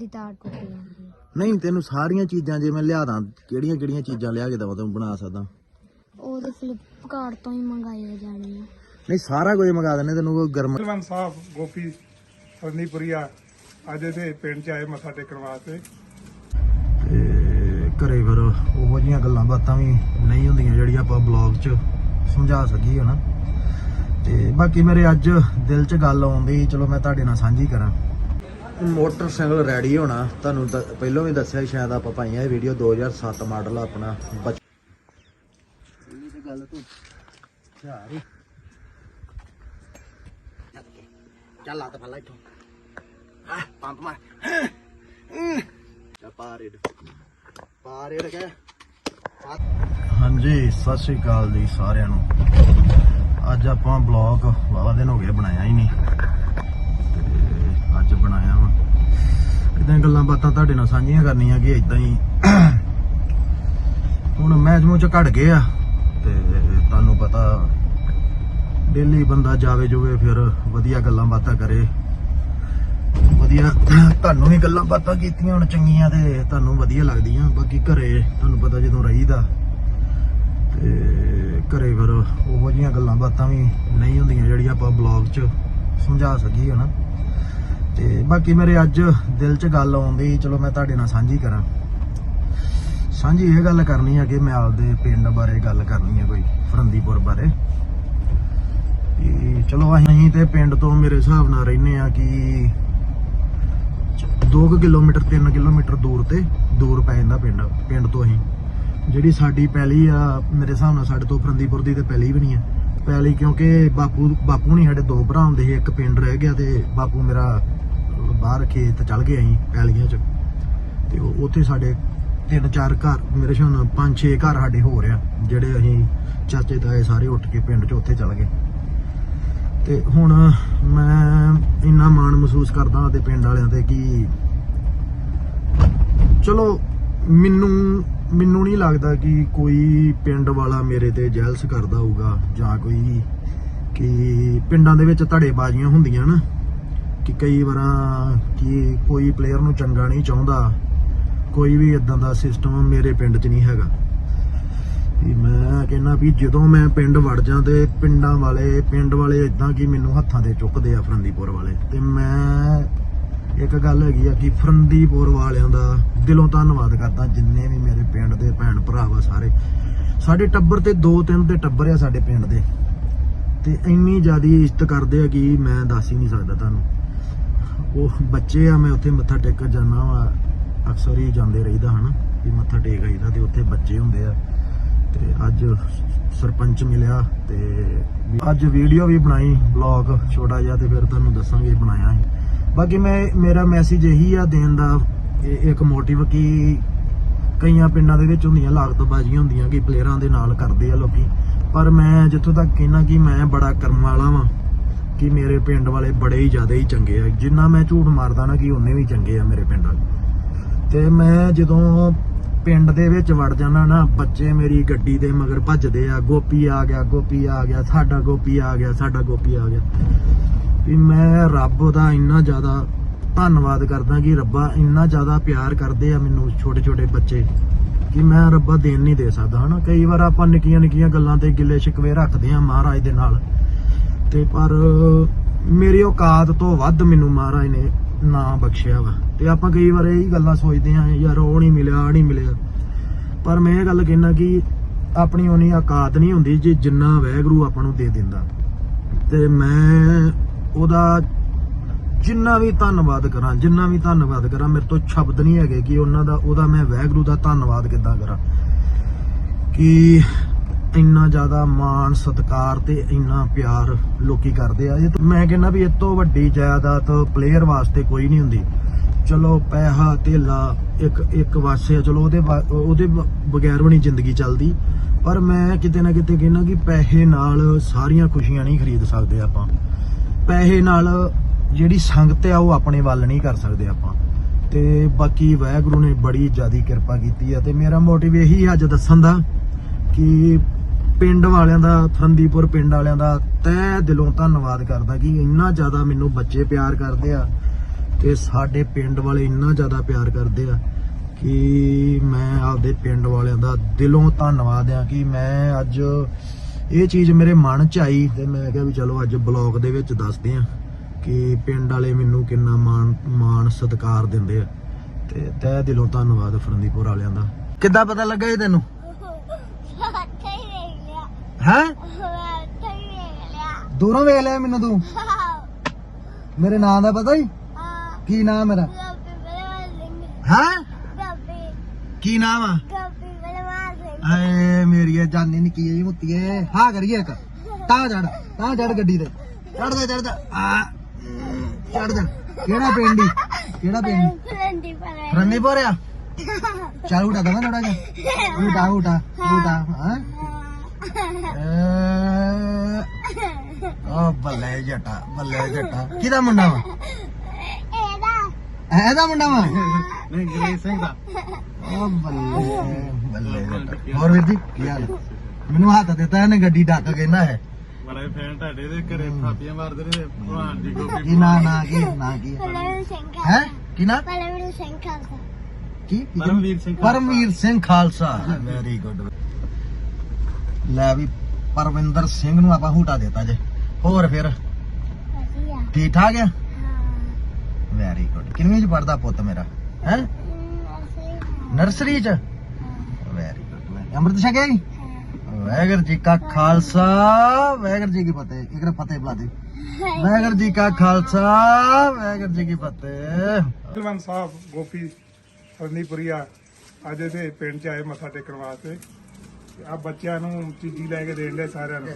ਦੀ ਤਾਰ ਟੁੱਟ ਜਾਂਦੀ ਹੈ। ਨਹੀਂ ਤੈਨੂੰ ਸਾਰੀਆਂ ਚੀਜ਼ਾਂ ਜੇ ਮੈਂ ਲਿਆ ਦਾਂ ਕਿਹੜੀਆਂ ਕਿਹੜੀਆਂ ਚੀਜ਼ਾਂ ਲਿਆ ਕੇ ਦਵਾਂ ਤੈਨੂੰ ਬਣਾ ਸਕਦਾ। ਉਹ ਤੇ ਫਲਿੱਪਕਾਰਟ ਤੋਂ ਹੀ ਮੰਗਾਈਆਂ ਜਾਣੀਆਂ ਨਹੀਂ ਸਾਰਾ ਕੁਝ ਮੰਗਾ ਦਿੰਦੇ ਤੈਨੂੰ ਕੋਈ ਗਰਮ ਕੁਲਵੰਤ ਸਾਹਿਬ ਗੋਪੀ ਫਰਨੀਪੁਰੀਆ ਅੱਜ ਦੇ ਪਿੰਡ ਚ ਆਏ ਮੱਥਾ ਟੇਕਣ ਵਾਸਤੇ। ਤੇ ਘਰੇ ਫਿਰ ਉਹੋ ਜੀਆਂ ਗੱਲਾਂ ਬਾਤਾਂ ਵੀ ਨਹੀਂ ਹੁੰਦੀਆਂ ਜਿਹੜੀਆਂ ਆਪਾਂ ਬਲੌਗ 'ਚ ਸਮਝਾ ਸਕੀਏ ਹਨਾ? ਤੇ ਬਾਕੀ ਮੇਰੇ ਅੱਜ ਦਿਲ 'ਚ ਗੱਲ ਆਉਂਦੀ ਚਲੋ ਮੈਂ ਤੁਹਾਡੇ ਨਾਲ ਸਾਂਝੀ ਕਰਾਂ। ਮੋਟਰਸਾਈਕਲ ਰੈਡੀ ਹੋਣਾ। ਤੁਹਾਨੂੰ ਪਹਿਲਾਂ ਵੀ ਦੱਸਿਆ ਸ਼ਾਇਦ ਆਪਾਂ ਪਾਈਆਂ ਇਹ ਵੀਡੀਓ 2007 ਮਾਡਲ ਆਪਣਾ ਬਚ ਇਹ ਤੇ ਗੱਲ ਤੂੰ ਯਾਰ ਚੱਲ ਆ ਤਾਂ ਫੜ ਲੈ ਇੱਥੋਂ। ਹਾਂ ਪੰਪ ਮਾਰ। ਚੱਲ ਪਾ ਰੇਡ। ਪਾ ਰੇਡ ਕੇ। ਹਾਂਜੀ ਸਤਿ ਸ਼੍ਰੀ ਅਕਾਲ ਜੀ ਸਾਰਿਆਂ ਨੂੰ। ਅੱਜ ਆਪਾਂ ਬਲੌਗ ਵਾਵਾ ਦਿਨ ਹੋ ਗਏ ਬਣਾਇਆ ਹੀ ਨਹੀਂ। ਇਦਾਂ ਗੱਲਾਂ ਬਾਤਾਂ ਤੁਹਾਡੇ ਨਾਲ ਸਾਂਝੀਆਂ ਕਰਨੀਆਂ ਕਿ ਇਦਾਂ ਹੀ ਹੁਣ ਮੈਚ ਮੂਚ ਘਟ ਗਏ ਆ ਤੇ ਤੁਹਾਨੂੰ ਪਤਾ ਡੇਲੀ ਬੰਦਾ ਜਾਵੇ ਜੋਵੇ ਫਿਰ ਵਧੀਆ ਗੱਲਾਂ ਬਾਤਾਂ ਕਰੇ। ਵਧੀਆ ਤੁਹਾਨੂੰ ਵੀ ਗੱਲਾਂ ਬਾਤਾਂ ਕੀਤੀਆਂ ਹੁਣ ਚੰਗੀਆਂ ਤੇ ਤੁਹਾਨੂੰ ਵਧੀਆ ਲੱਗਦੀਆਂ। ਬਾਕੀ ਘਰੇ ਤੁਹਾਨੂੰ ਪਤਾ ਜਦੋਂ ਰਹੀਦਾ ਤੇ ਘਰੇ ਫਿਰ ਉਹੋ ਜੀਆਂ ਗੱਲਾਂ ਬਾਤਾਂ ਵੀ ਨਹੀਂ ਹੁੰਦੀਆਂ ਜਿਹੜੀਆਂ ਆਪਾਂ ਬਲੌਗ 'ਚ ਸਮਝਾ ਸਕੀਏ ਹਨਾ। ਤੇ ਬਾਕੀ ਮੇਰੇ ਅੱਜ ਦਿਲ 'ਚ ਗੱਲ ਆਉਂਦੀ ਚਲੋ ਮੈਂ ਤੁਹਾਡੇ ਨਾਲ ਸਾਂਝੀ ਕਰਾਂ। ਸਾਂਝੀ ਇਹ ਗੱਲ ਕਰਨੀ ਹੈ ਕਿ ਮੈਂ ਆਪਦੇ ਪਿੰਡ ਬਾਰੇ ਗੱਲ ਕਰਨੀ ਆ ਕੋਈ, ਫਰੰਦੀਪੁਰ ਬਾਰੇ। ਚਲੋ ਅਸੀਂ ਤੇ ਪਿੰਡ ਤੋਂ ਮੇਰੇ ਹਿਸਾਬ ਨਾਲ ਰਹਿੰਦੇ ਆ ਕਿ 2 ਕਿਲੋਮੀਟਰ 3 ਕਿਲੋਮੀਟਰ ਦੂਰ ਤੇ ਦੂਰ ਪੈ ਜਾਂਦਾ ਪਿੰਡ ਪਿੰਡ ਤੋਂ ਅਸੀਂ। ਜਿਹੜੀ ਸਾਡੀ ਪੈਲੀ ਆ, ਮੇਰੇ ਹਿਸਾਬ ਨਾਲ ਸਾਡੇ ਤੋਂ ਫਰੰਦੀਪੁਰ ਦੀ ਤੇ ਪੈਲੀ ਵੀ ਨਹੀਂ ਆ। ਪੈਲੀ ਕਿਉਂਕਿ ਬਾਪੂ ਬਾਪੂ ਨਹੀਂ, ਸਾਡੇ ਦੋ ਭਰਾ ਹੁੰਦੇ ਸੀ, ਇੱਕ ਪਿੰਡ ਰਹਿ ਗਿਆ ਤੇ ਬਾਪੂ ਮੇਰਾ ਬਾਹਰ ਖੇਤ ਚਲ ਗਏ ਅਸੀਂ ਪੈਲੀਆਂ 'ਚ। ਤੇ ਉੱਥੇ ਸਾਡੇ ਤਿੰਨ ਚਾਰ ਘਰ, ਮੇਰੇ ਹਿਸਾਬ ਨਾਲ ਪੰਜ ਛੇ ਘਰ ਸਾਡੇ ਹੋ ਰਿਆ ਜਿਹੜੇ ਅਸੀਂ ਚਾਚੇ ਤਾਏ ਸਾਰੇ ਉੱਠ ਕੇ ਪਿੰਡ 'ਚ ਉੱਥੇ ਚਲ ਗਏ। ਤੇ ਹੁਣ ਮੈਂ ਇੰਨਾ ਮਾਣ ਮਹਿਸੂਸ ਕਰਦਾ ਤੇ ਪਿੰਡ ਵਾਲਿਆਂ ਤੇ ਕਿ ਚਲੋ, ਮੈਨੂੰ ਮੈਨੂੰ ਨਹੀਂ ਲੱਗਦਾ ਕਿ ਕੋਈ ਪਿੰਡ ਵਾਲਾ ਮੇਰੇ ਤੇ ਜੈਲਸ ਕਰਦਾ ਹੋਊਗਾ ਜਾਂ ਕੋਈ ਕਿ ਪਿੰਡਾਂ ਦੇ ਵਿੱਚ ਧੜੇਬਾਜ਼ੀਆਂ ਹੁੰਦੀਆਂ ਨਾ। ਕਿ ਕਈ ਵਾਰਾਂ ਕਿ ਕੋਈ ਪਲੇਅਰ ਨੂੰ ਚੰਗਾ ਨਹੀਂ ਚਾਹੁੰਦਾ, ਕੋਈ ਵੀ ਇਦਾਂ ਦਾ ਸਿਸਟਮ ਮੇਰੇ ਪਿੰਡ 'ਚ ਨਹੀਂ ਹੈਗਾ। ਵੀ ਮੈਂ ਕਹਿੰਦਾ ਵੀ ਜਦੋਂ ਮੈਂ ਪਿੰਡ ਵੜ ਜਾਂ ਤੇ ਪਿੰਡਾਂ ਵਾਲੇ, ਪਿੰਡ ਵਾਲੇ ਇਦਾਂ ਕਿ ਮੈਨੂੰ ਹੱਥਾਂ ਤੇ ਚੁੱਕਦੇ ਆ ਫਰੰਦੀਪੁਰ ਵਾਲੇ, ਤੇ ਮੈਂ ਇੱਕ ਗੱਲ ਹੈਗੀ ਆ ਕਿ ਫਰੰਦੀਪੁਰ ਵਾਲਿਆਂ ਦਾ ਦਿਲੋਂ ਧੰਨਵਾਦ ਕਰਦਾ ਜਿੰਨੇ ਵੀ ਮੇਰੇ ਪਿੰਡ ਦੇ ਭੈਣ ਭਰਾ ਵਾ ਸਾਰੇ। ਸਾਡੇ ਟੱਬਰ ਤੇ ਦੋ ਤਿੰਨ ਤੇ ਟੱਬਰ ਆ ਸਾਡੇ ਪਿੰਡ ਦੇ। ਤੇ ਇੰਨੀ ਜ਼ਿਆਦੀ ਇੱਜ਼ਤ ਕਰਦੇ ਆ ਕਿ ਮੈਂ ਦੱਸ ਹੀ ਨਹੀਂ ਸਕਦਾ ਤੁਹਾਨੂੰ। ਉਹ ਬੱਚੇ ਆ, ਮੈਂ ਉੱਥੇ ਮੱਥਾ ਟੇਕਣ ਜਾਂਦਾ ਵਾ। ਅਕਸਰ ਹੀ ਜਾਂਦੇ ਰਹੀਦਾ ਹਨਾ, ਵੀ ਮੱਥਾ ਟੇਕ ਆਈਦਾ ਤੇ ਉੱਥੇ ਬੱਚੇ ਹੁੰਦੇ ਆ। ਤੇ ਅੱਜ ਸਰਪੰਚ ਮਿਲਿਆ ਤੇ ਅੱਜ ਵੀਡੀਓ ਵੀ ਬਣਾਈ ਬਲੌਗ ਛੋਟਾ ਜਿਹਾ ਤੇ ਫਿਰ ਤੁਹਾਨੂੰ ਦੱਸਾਂਗੇ, ਬਣਾਇਆ ਹੈ ਬਾਕੀ ਮੈਂ, ਮੇਰਾ ਮੈਸੇਜ ਇਹੀ ਆ ਦੇਣ ਦਾ ਇੱਕ ਮੋਟਿਵ ਕਿ ਕਈਆਂ ਪਿੰਡਾਂ ਦੇ ਵਿੱਚ ਹੁੰਦੀਆਂ ਲਾਗਤਬਾਜ਼ੀਆਂ ਹੁੰਦੀਆਂ ਕਿ ਪਲੇਅਰਾਂ ਦੇ ਨਾਲ ਕਰਦੇ ਆ ਲੋਕੀ। ਪਰ ਮੈਂ ਜਿੱਥੋਂ ਤੱਕ ਕਹਿਣਾ ਕਿ ਮੈਂ ਬੜਾ ਕਰਮ ਵਾਲਾ ਵਾਂ। ਕਿ ਮੇਰੇ ਪਿੰਡ ਵਾਲੇ ਬੜੇ ਹੀ ਜ਼ਿਆਦਾ ਹੀ ਚੰਗੇ ਆ। ਜਿੰਨਾ ਮੈਂ ਝੂਠ ਮਾਰਦਾ ਨਾ, ਕਿ ਉਹਨੇ ਵੀ ਚੰਗੇ ਆ ਮੇਰੇ ਪਿੰਡ ਵਾਲੇ। ਤੇ ਮੈਂ ਜਦੋਂ ਪਿੰਡ ਦੇ ਵਿੱਚ ਵੜ ਜਾਣਾ ਨਾ, ਬੱਚੇ ਮੇਰੀ ਗੱਡੀ ਦੇ ਮਗਰ ਭੱਜਦੇ ਆ, ਗੋਪੀ ਆ ਗਿਆ, ਗੋਪੀ ਆ ਗਿਆ, ਸਾਡਾ ਗੋਪੀ ਆ ਗਿਆ, ਸਾਡਾ ਗੋਪੀ ਆ ਗਿਆ। ਵੀ ਮੈਂ ਰੱਬ ਦਾ ਇੰਨਾ ਜ਼ਿਆਦਾ ਧੰਨਵਾਦ ਕਰਦਾ ਕਿ ਰੱਬਾ ਇੰਨਾ ਜ਼ਿਆਦਾ ਪਿਆਰ ਕਰਦੇ ਆ ਮੈਨੂੰ ਛੋਟੇ ਛੋਟੇ ਬੱਚੇ, ਕਿ ਮੈਂ ਰੱਬਾ ਦੇਣ ਨਹੀਂ ਦੇ ਸਕਦਾ, ਹਨਾ? ਕਈ ਵਾਰ ਆਪਾਂ ਨਿੱਕੀਆਂ ਨਿੱਕੀਆਂ ਗੱਲਾਂ ਤੇ ਗਿੱਲੇ ਸ਼ਿਕਵੇ ਰੱਖਦੇ ਆ ਮਹਾਰਾਜ ਦੇ ਨਾਲ। ਤੇ ਪਰ ਮੇਰੀ ਔਕਾਤ ਤੋਂ ਵੱਧ ਮੈਨੂੰ ਮਹਾਰਾਜ ਨੇ ਨਾ ਬਖਸ਼ਿਆ ਵਾ। ਤੇ ਆਪਾਂ ਕਈ ਵਾਰ ਇਹ ਗੱਲਾਂ ਸੋਚਦੇ ਆ ਯਾਰ ਉਹ ਨਹੀਂ ਮਿਲਿਆ ਆ ਨਹੀਂ ਮਿਲਿਆ। ਪਰ ਮੈਂ ਇਹ ਗੱਲ ਕਹਿਣਾ ਕਿ ਆਪਣੀ ਉਨੀ ਔਕਾਤ ਨਹੀਂ ਹੁੰਦੀ ਜੇ ਜਿੰਨਾ ਵੈਗਰੂ ਆਪਾਂ ਨੂੰ ਦੇ ਦਿੰਦਾ। ਤੇ ਮੈਂ ਉਹਦਾ ਜਿੰਨਾ ਵੀ ਧੰਨਵਾਦ ਕਰਾਂ, ਜਿੰਨਾ ਵੀ ਧੰਨਵਾਦ ਕਰਾਂ, ਮੇਰੇ ਤੋਂ ਸ਼ਬਦ ਨਹੀਂ ਹੈਗੇ ਕਿ ਉਹਨਾਂ ਦਾ, ਉਹਦਾ ਮੈਂ ਵੈਗਰੂ ਦਾ ਧੰਨਵਾਦ ਕਿੱਦਾਂ ਕਰਾਂ। ਕਿ ਇੰਨਾ ਜ਼ਿਆਦਾ ਮਾਣ, ਸਤਿਕਾਰ ਤੇ ਇੰਨਾ ਪਿਆਰ ਲੋਕੀ ਕਰਦੇ ਆ। ਇਹ ਮੈਂ ਕਹਿੰਦਾ ਵੀ ਇਹ ਤੋਂ ਵੱਡੀ ਜਾਇਦਾਦ ਪਲੇਅਰ ਵਾਸਤੇ ਕੋਈ ਨਹੀਂ ਹੁੰਦੀ। ਚਲੋ, ਪੈਸਾ, ਧੇਲਾ ਇੱਕ ਇੱਕ ਵਾਸੇ ਆ। ਚਲੋ, ਉਹਦੇ ਵਾ- ਉਹਦੇ ਬਗੈਰ ਵੀ ਨਹੀਂ ਜ਼ਿੰਦਗੀ ਚੱਲਦੀ। ਪਰ ਮੈਂ ਕਿਤੇ ਨਾ ਕਿਤੇ ਕਹਿੰਦਾ ਕਿ ਪੈਸੇ ਨਾਲ ਸਾਰੀਆਂ ਖੁਸ਼ੀਆਂ ਨਹੀਂ ਖਰੀਦ ਸਕਦੇ ਆਪਾਂ। ਪੈਸੇ ਨਾਲ ਜਿਹੜੀ ਸੰਗਤ ਆ, ਉਹ ਆਪਣੇ ਵੱਲ ਨਹੀਂ ਕਰ ਸਕਦੇ ਆਪਾਂ। ਤੇ ਬਾਕੀ ਵਾਹਿਗੁਰੂ ਨੇ ਬੜੀ ਜ਼ਿਆਦੀ ਕਿਰਪਾ ਕੀਤੀ ਆ। ਤੇ ਮੇਰਾ ਮੋਟਿਵ ਇਹੀ ਅੱਜ ਦੱਸਣ ਦਾ ਕਿ ਪਿੰਡ ਵਾਲਿਆਂ ਦਾ, ਫਰੰਦੀਪੁਰ ਪਿੰਡ ਵਾਲਿਆਂ ਦਾ ਤਹਿ ਦਿਲੋਂ ਧੰਨਵਾਦ ਕਰਦਾ ਕਿ ਇੰਨਾ ਜ਼ਿਆਦਾ ਮੈਨੂੰ ਬੱਚੇ ਪਿਆਰ ਕਰਦੇ ਆ ਤੇ ਸਾਡੇ ਪਿੰਡ ਵਾਲੇ ਇੰਨਾ ਜ਼ਿਆਦਾ ਪਿਆਰ ਕਰਦੇ ਆ ਕਿ ਮੈਂ ਆਪਦੇ ਪਿੰਡ ਵਾਲਿਆਂ ਦਾ ਦਿਲੋਂ ਧੰਨਵਾਦ ਆ ਕਿ ਮੈਂ ਅੱਜ ਇਹ ਚੀਜ਼ ਮੇਰੇ ਮਨ ਚ ਆਈ ਤੇ ਮੈਂ ਕਿਹਾ ਵੀ ਚਲੋ ਅੱਜ ਬਲੌਗ ਦੇ ਵਿੱਚ ਦੱਸਦੇ ਆ ਕਿ ਪਿੰਡ ਵਾਲੇ ਮੈਨੂੰ ਕਿੰਨਾ ਮਾਣ ਮਾਣ ਸਤਿਕਾਰ ਦਿੰਦੇ ਆ ਤੇ ਤਹਿ ਦਿਲੋਂ ਧੰਨਵਾਦ ਫਰੰਦੀਪੁਰ ਵਾਲਿਆਂ ਦਾ। ਕਿੱਦਾਂ ਪਤਾ ਲੱਗਾ ਇਹ ਤੈਨੂੰ? ਹੈ? ਉੱਥੇ ਹੀ ਵੇਖ ਲਿਆ ਦੂਰੋਂ ਵੇਖ ਲਿਆ ਮੈਨੂੰ ਤੂੰ। ਮੇਰੇ ਨਾਂ ਦਾ ਪਤਾ ਹੀ? ਆ ਕੀ ਨਾਮ ਮੇਰਾ? ਗੱਪੀ ਬਲਵਾ ਸਿੰਘ। ਹੈ? ਗੱਪੀ ਕੀ ਨਾਮ ਆ? ਗੱਪੀ ਬਲਵਾ ਸਿੰਘ। ਆਏ ਮੇਰੀ ਇਹ ਜਾਨੀ ਨਿੱਕੀ ਜਿਹੀ ਮੁੱਤੀਏ ਹਾਂ ਕਰੀਏ ਇੱਕ। ਤਾਂ ਚੜ ਤਾਂ ਚੜ ਗੱਡੀ ਤੇ। ਚੜਦਾ ਚੜਦਾ ਆ। ਚੜਦਾ ਕਿਹੜਾ ਪਿੰਡ ਈ? ਕਿਹੜਾ ਪਿੰਡ ਫਰੰਦੀ ਪਰੇ ਰੰਨੀਪੁਰ ਆ? ਚੱਲ ਉਟਾ ਦਵਾ ਥੋੜਾ ਜਿਹਾ। ਉਟਾ ਉਟਾ ਉਟਾ ਹਾਂ? ਓ ਬੱਲੇ ਜੱਟਾ ਬੱਲੇ ਜੱਟਾ। ਕਿਹਦਾ ਮੁੰਡਾ ਵਾ? ਇਹਦਾ। ਇਹਦਾ ਮੁੰਡਾ ਵਾ? ਨਹੀਂ ਗਰੇਸ ਸਿੰਘ ਦਾ। ਓ ਬੱਲੇ ਬੱਲੇ ਜੱਟਾ। ਹੋਰ ਵੀਰ ਜੀ ਕੀ ਹਾਲ? ਹੈ? ਮੈਨੂੰ ਹੱਥ ਦਿੱਤਾ ਇਹਨੇ ਗੱਡੀ ਡੱਕ ਕਹਿੰਦਾ ਹੈ ਬੜੇ ਫੈਨ ਤੁਹਾਡੇ ਦੇ ਘਰੇ ਥਾਪੀਆਂ ਮਾਰਦੇ ਨੇ ਭਗਵਾਨ ਦੀ ਗੋਪੀ ਕੀ ਨਾਂ ਨਾਂ ਕੀ ਨਾਂ ਕੀ? ਪਰਮਵੀਰ ਸਿੰਘ ਹੈ? ਕੀ ਨਾਂ? ਪਰਮਵੀਰ ਸਿੰਘ ਖਾਲਸਾ। ਕੀ ਕੀ? ਪਰਮਵੀਰ ਸਿੰਘ ਪਰਮਵੀਰ ਸਿੰਘ ਖਾਲਸਾ। ਵੈਰੀ ਗੁੱਡ ਲੈ ਵੀ ਪਰਵਿੰਦਰ ਸਿੰਘ ਨੂੰ ਆਪਾਂ ਹੂਟਾ ਦਿੱਤਾ ਜੇ। ਹੋਰ ਫਿਰ? ਵਧੀਆ। ਠੀਕ ਠਾਕ ਆ? ਹਾਂ। ਵੈਰੀ ਗੁੱਡ ਕਿੰਨਵੀਂ ਚ ਪੜਦਾ ਪੁੱਤ ਮੇਰਾ? ਹੈ? ਨਰਸਰੀ ਚ। ਵੈਰੀ ਗੁੱਡ ਅੰਮ੍ਰਿਤ ਛਕਿਆ ਜੀ? ਵਾਹਿਗੁਰੂ ਜੀ ਕਾ ਖਾਲਸਾ। ਵਾਹਿਗੁਰੂ ਜੀ ਕੀ ਫਤਿਹ। ਇਕਰੇ ਫਤਿਹ ਬੁਲਾ ਦੇ। ਵਾਹਿਗੁਰੂ ਜੀ ਕਾ ਖਾਲਸਾ। ਵਾਹਿਗੁਰੂ ਜੀ ਕੀ ਫਤਿਹ। ਕੁਲਵੰਤ ਸਾਹਿਬ ਗੋਪੀ ਫਰਨੀਪੁਰੀਆ ਅੱਜ ਦੇ ਪਿੰਡ ਚ ਆਏ ਮੱਥਾ ਟੇਕਣ ਵਾਸਤੇ। ਆ ਬੱਚਿਆਂ ਨੂੰ ਚੀਜ਼ੀ ਲੈ ਕੇ ਦੇਣ ਦੇ ਸਾਰਿਆਂ ਨੂੰ।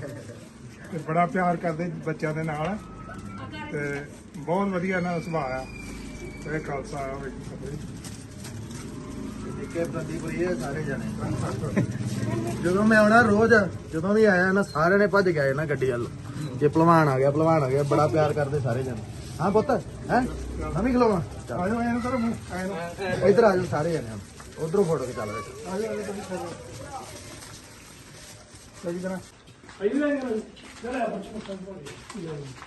ਤੇ ਬੜਾ ਪਿਆਰ ਕਰਦੇ ਬੱਚਿਆਂ ਦੇ ਨਾਲ। ਤੇ ਬਹੁਤ ਵਧੀਆ ਨਾ ਸੁਭਾਅ ਆ। ਇਹ ਖਾਲਸਾ ਹੋਵੇ ਜੀ ਫਤਿਹ। ਨਿੱਕੇ ਪ੍ਰਦੀਪ ਇਹ ਸਾਰੇ ਜਣੇ। ਜਦੋਂ ਮੈਂ ਆਉਣਾ ਰੋਜ਼ ਜਦੋਂ ਵੀ ਆਇਆ ਨਾ ਸਾਰਿਆਂ ਨੇ ਭੱਜ ਗਏ ਨਾ ਗੱਡੀ ਵੱਲ। ਜੇ ਭਲਵਾਨ ਆ ਗਿਆ ਭਲਵਾਨ ਆ ਗਿਆ ਬੜਾ ਪਿਆਰ ਕਰਦੇ ਸਾਰੇ ਜਣੇ। ਹਾਂ ਪੁੱਤ ਹੈ? ਮੈਂ ਵੀ ਖਲੋਵਾਂ। ਚੱਲ। ਆ ਜਾਓ ਐਂ ਕਰੋ ਮੂੰਹ। ਐਂ ਨੂੰ ਇੱਧਰ ਆ ਜਾਓ ਸਾਰੇ ਜਣੇ ਉਧਰੋਂ ਫੋਟੋ ਖਿਚਾ ਲਵੇ ਆ ਜਾਓ ਐਂ ਕਰੋ ਸਹੀ ਤਰ੍ਹਾਂ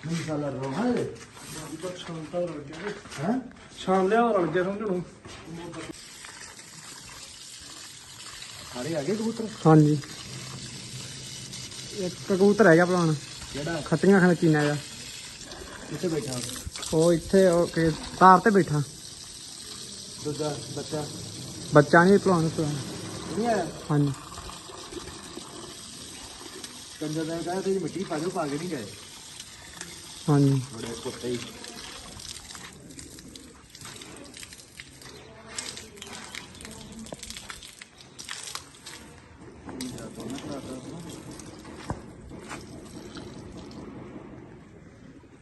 ਨਹੀਂ ਸਾਲਾ ਰੋ ਹਾਂ ਹੈ ਸ਼ਾਮ ਲਿਆ ਰਲ ਗਿਆ ਸਮਝਣੂ ਸਾਰੇ ਆ ਗਏ ਕਬੂਤਰ ਹਾਂਜੀ ਇੱਕ ਕਬੂਤਰ ਹੈਗਾ ਭਲਵਾਨ ਕਿਹੜਾ ਖੱਟੀਆਂ ਖਾਣ ਚੀਨਾ ਜਾ ਕਿੱਥੇ ਬੈਠਾ ਉਹ ਇੱਥੇ ਉਹ ਕਿ ਤਾਰ ਤੇ ਬੈਠਾ ਦੂਜਾ ਬੱਚਾ ਬੱਚਾ ਨਹੀਂ ਭਲਵਾਨ ਭਲਵਾਨ ਨਹੀਂ ਆਇਆ ਹਾਂਜੀ ਕੰਜਰ ਦਾ ਕਹਿੰਦਾ ਤੁਸੀਂ ਮਿੱਟੀ ਪਾ ਦਿਓ ਪਾ ਕੇ ਨਹੀਂ ਗਏ। ਹਾਂਜੀ। ਬੜੇ ਕੁੱਤੇ ਹੀ।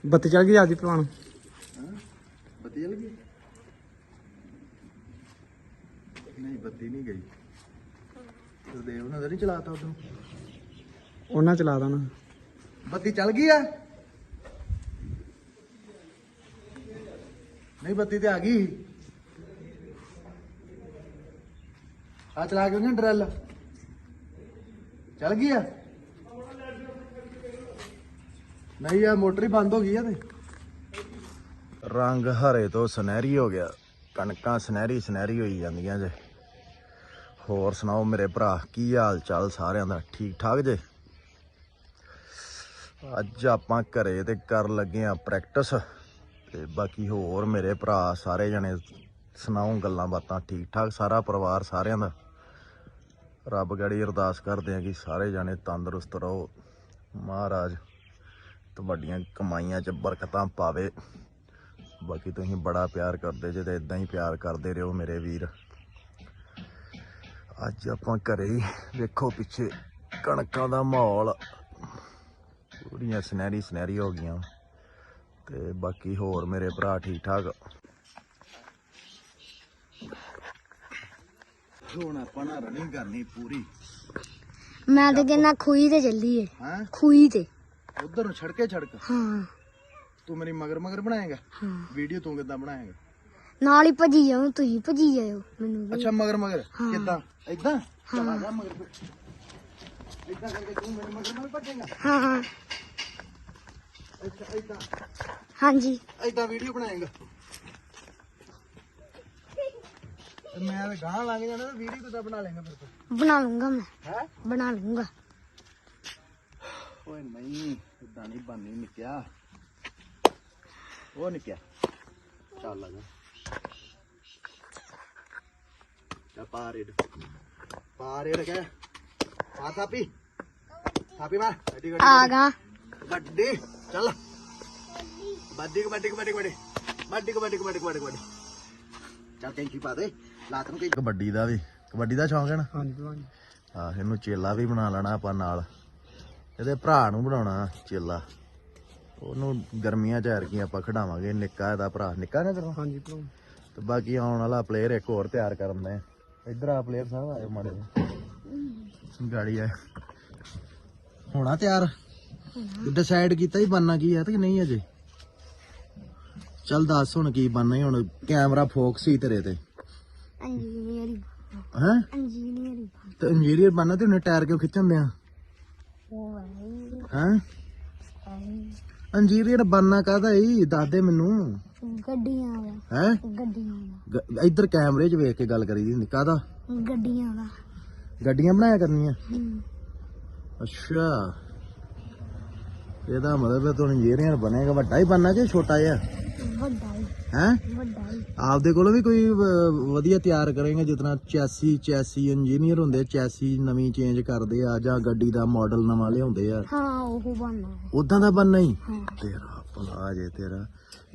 ਬੱਤੀ ਚਲ ਗਈ ਆਦੀ ਭਲਵਾਨ ਬੱਤੀ ਜਲ ਗਈ ਨਹੀਂ ਬੱਤੀ ਨਹੀਂ ਗਈ ਸੁਦੇਵ ਨੇ ਤਾਂ ਨਹੀਂ ਚਲਾਤਾ ਉਦੋਂ ਉਹਨਾਂ ਚਲਾ ਦੇਣਾ। ਬੱਤੀ ਚੱਲ ਗਈ ਆ? ਨਹੀਂ ਬੱਤੀ ਤੇ ਆ ਗਈ। ਆ ਚਲਾ ਕੇ ਉਹਨੇ ਡਰਲ? ਚੱਲ ਗਈ ਆ? ਨਹੀਂ ਆ ਮੋਟਰ ਹੀ ਬੰਦ ਹੋ ਗਈ ਆ ਤੇ। ਰੰਗ ਹਰੇ ਤੋਂ ਸੁਨਹਿਰੀ ਹੋ ਗਿਆ। ਕਣਕਾਂ ਸੁਨਹਿਰੀ ਸੁਨਹਿਰੀ ਹੋਈ ਜਾਂਦੀਆਂ ਜੇ। ਹੋਰ ਸੁਣਾਓ ਮੇਰੇ ਭਰਾ ਕੀ ਹਾਲ ਚਾਲ ਸਾਰਿਆਂ ਦਾ? ਠੀਕ ਠਾਕ ਜੇ? ਅੱਜ ਆਪਾਂ ਘਰੇ ਤੇ ਕਰ ਲੱਗੇ ਆ ਪ੍ਰੈਕਟਿਸ ਤੇ ਬਾਕੀ ਹੋਰ ਮੇਰੇ ਭਰਾ ਸਾਰੇ ਜਣੇ ਸੁਣਾਓ ਗੱਲਾਂ ਬਾਤਾਂ ਠੀਕ ਠਾਕ ਸਾਰਾ ਪਰਿਵਾਰ ਸਾਰਿਆਂ ਦਾ? ਰੱਬ ਗੜੀ ਅਰਦਾਸ ਕਰਦੇ ਆ ਕਿ ਸਾਰੇ ਜਣੇ ਤੰਦਰੁਸਤ ਰਹੋ। ਮਹਾਰਾਜ ਤੁਹਾਡੀਆਂ ਕਮਾਈਆਂ 'ਚ ਬਰਕਤਾਂ ਪਾਵੇ। ਬਾਕੀ ਤੁਸੀਂ ਬੜਾ ਪਿਆਰ ਕਰਦੇ ਜੇ ਤੇ ਇਦਾਂ ਹੀ ਪਿਆਰ ਕਰਦੇ ਰਹੋ ਮੇਰੇ ਵੀਰ। ਅੱਜ ਆਪਾਂ ਘਰੇ ਹੀ ਵੇਖੋ ਪਿੱਛੇ ਕਣਕਾਂ ਦਾ ਮਾਹੌਲ। ਪੂਰੀਆਂ ਸੁਨਹਿਰੀ ਸੁਨਹਿਰੀ ਹੋ ਗਈਆਂ। ਤੇ ਬਾਕੀ ਹੋਰ ਮੇਰੇ ਭਰਾ ਠੀਕ ਠਾਕ। ਹੁਣ ਆਪਾਂ ਨਾ ਰਨਿੰਗ ਕਰਨੀ ਪੂਰੀ। ਮੈਂ ਤਾਂ ਕਹਿੰਦਾ ਖੂਹੀ ਤੇ ਚੱਲੀਏ। ਹਾਂ? ਖੂਹੀ ਤੇ। ਉਧਰ ਨੂੰ ਛੜਕੇ ਛੜਕ। ਹਾਂ। ਤੂੰ ਮੇਰੀ ਮਗਰ ਮਗਰ ਬਣਾਏਗਾ? ਹਾਂ। ਵੀਡੀਓ ਤੂੰ ਕਿੱਦਾਂ ਬਣਾਏਗਾ? ਨਾਲ ਹੀ ਭੱਜੀ ਜਾਓ ਤੁਸੀਂ ਭੱਜੀ ਜਾਓ ਮੈਨੂੰ ਅੱਛਾ ਮਗਰ ਮਗਰ। ਕਿੱਦਾਂ? ਏਦਾਂ? ਚਲਾ ਜਾ ਮਗਰ। ਏਦਾਂ ਕਰਕੇ ਤੂੰ ਮੇਰੇ ਮਗਰ ਮਗਰ ਭੱਜੇਗਾ। ਹਾਂ ਅੱਛਾ ਏਦਾਂ ਹਾਂਜੀ। ਏਦਾਂ ਵੀਡੀਓ ਬਣਾਏਗਾ। ਮੈਂ ਤਾਂ ਗਾਂ ਲੰਘ ਜਾਣਾ ਤੇ ਵੀਡੀਓ ਕਿੱਦਾਂ ਬਣਾ ਲੇਗਾ ਫਿਰ ਤੂੰ? ਬਣਾ ਲੂੰਗਾ ਮੈਂ। ਹੈ? ਬਣਾ ਲੂੰਗਾ। ਓਏ ਨਹੀਂ ਇਦਾਂ ਨਹੀਂ ਬਣਨੀ ਨਿਕਿਆ। ਉਹ ਨਿਕਿਆ। ਚੱਲ ਆ ਜਾ। ਪਾਰੇਡ ਪਾਰੇਡ ਕਹਿ ਆ ਥਾਪੀ। ਥਾਪੀ ਮਾਰ। ਗੱਡੀ ਗੱਡੀ ਆ ਗਾ। ਵੱਡੀ ਚੱਲ। ਵੱਡੀ ਕਬੱਡੀ ਕਬੱਡੀ ਕਬੱਡੀ ਵੱਡੀ ਕਬੱਡੀ ਕਬੱਡੀ ਕਬੱਡੀ ਕਬੱਡੀ ਚੱਲ ਕੈਂਚੀ ਪਾ ਦੇ। ਲਾਤ ਨੂੰ ਕਬੱਡੀ ਦਾ ਵੀ। ਕਬੱਡੀ ਦਾ ਸ਼ੌਂਕ ਹੈ ਨਾ? ਹਾਂਜੀ ਭਲਵਾਨ ਜੀ ਆ ਇਹਨੂੰ ਚੇਲਾ ਵੀ ਬਣਾ ਲੈਣਾ ਆਪਾਂ ਨਾਲ। ਇਹਦੇ ਭਰਾ ਨੂੰ ਬਣਾਉਣਾ ਚੇਲਾ। ਉਹਨੂੰ ਗਰਮੀਆਂ ਚ ਐਰਕੀ ਆਪਾਂ ਖਿਡਾਵਾਂਗੇ। ਨਿੱਕਾ ਇਹਦਾ ਭਰਾ। ਨਿੱਕਾ ਨਾ ਤੇਰਾ? ਹਾਂਜੀ ਭਲਵਾਨ ਤੇ ਬਾਕੀ ਆਉਣ ਵਾਲਾ ਪਲੇਅਰ ਇੱਕ ਹੋਰ ਤਿਆਰ ਕਰਨ ਦੇ। ਇੱਧਰ ਆ ਪਲੇਅਰ ਸਾਹਿਬ ਆਏ ਮਾੜੇ। ਗਾੜੀ ਆ ਹੋਣਾ ਤਿਆਰ? ਡਿਸਾਈਡ ਕੀਤਾ ਹੀ ਬੰਨਾ ਕੀ ਹੈ ਤੇ ਨਹੀਂ ਅਜੇ? ਚੱਲ ਦੱਸ ਹੁਣ ਕੀ ਬੰਨਾ ਹੁਣ ਕੈਮਰਾ ਫੋਕਸ ਹੀ ਤੇਰੇ ਤੇ। ਇੰਜੀਨੀਅਰਿੰਗ ਹੈ। ਇੰਜੀਨੀਅਰਿੰਗ ਤੇ ਇੰਜੀਨੀਅਰ ਬੰਨਾ ਤੇ ਉਹਨੇ ਟਾਇਰ ਕਿਉਂ ਖਿੱਚਣ ਉਹ ਹੈ ਹੈ ਇੰਜੀਨੀਅਰ ਬੰਨਾ ਕਾਹਦਾ ਈ ਦੱਸ ਦੇ ਮੈਨੂੰ। ਗੱਡੀਆਂ ਦਾ। ਹੈ? ਗੱਡੀਆਂ ਦਾ। ਇੱਧਰ ਕੈਮਰੇ 'ਚ ਵੇਖ ਕੇ ਗੱਲ ਕਰੀ ਦੀ ਹੁੰਦੀ ਕਾਹਦਾ? ਗੱਡੀਆਂ ਦਾ। ਗੱਡੀਆਂ ਬਣਾਇਆ ਕਰਨੀਆਂ? ਅੱਛਾ। ਇਹਦਾ ਮਤਲਬ ਹੈ ਤੂੰ ਇੰਜੀਨੀਅਰ ਬਣੇਗਾ ਵੱਡਾ ਹੀ ਬਣਨਾ ਕਿ ਛੋਟਾ ਜਿਹਾ? ਵੱਡਾ ਹੀ। ਹੈ? ਵੱਡਾ ਹੀ। ਆਪਦੇ ਕੋਲੋਂ ਵੀ ਕੋਈ ਵ- ਵਧੀਆ ਤਿਆਰ ਕਰੇਗਾ ਜਿਤਨਾ ਚੈਸੀ ਚੈਸੀ ਇੰਜੀਨੀਅਰ ਹੁੰਦੇ ਚੈਸੀ ਨਵੀਂ ਚੇਂਜ ਕਰਦੇ ਆ ਜਾਂ ਗੱਡੀ ਦਾ ਮਾਡਲ ਨਵਾਂ ਲਿਆਉਂਦੇ ਆ। ਹਾਂ ਉਹ ਬਣਨਾ ਹੈ। ਉਦਾਂ ਦਾ ਬਣਨਾ ਹੀ? ਹਾਂ। ਤੇਰਾ ਭਲਾ ਜੇ ਤੇਰਾ।